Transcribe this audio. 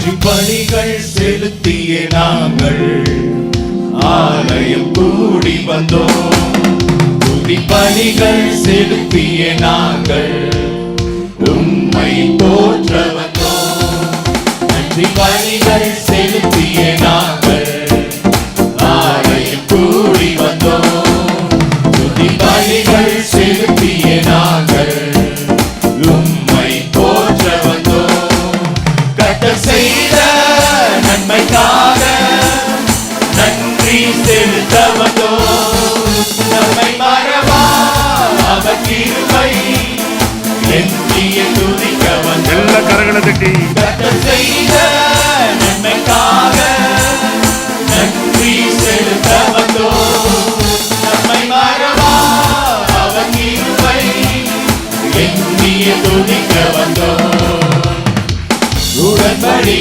நன்றி பணிகள் செலுத்திய நாங்கள். ஆலயம் கூடி வந்தோம். துதி பணிகள் செலுத்திய நாங்கள். உம்மை போற்ற வந்தோம். நன்றி பணிகள் செலுத்திய நாங்கள். ஆலயம் கூடி வந்தோம். துதி பணிகள் செலுத்திய நாங்கள் நன்றி செலுத்த வந்தோம் நம்மை மறவா அவர் கிருபை எண்ணிய துதிக்க வந்தோம் எல்லா கரங்களை தட்டி. செய்த நன்மைக்காக நன்றி செலுத்த வந்தோம் நம்மை மறவா அவர் கிருபை எண்ணிய துதிக்க வந்தோம் உடன்படி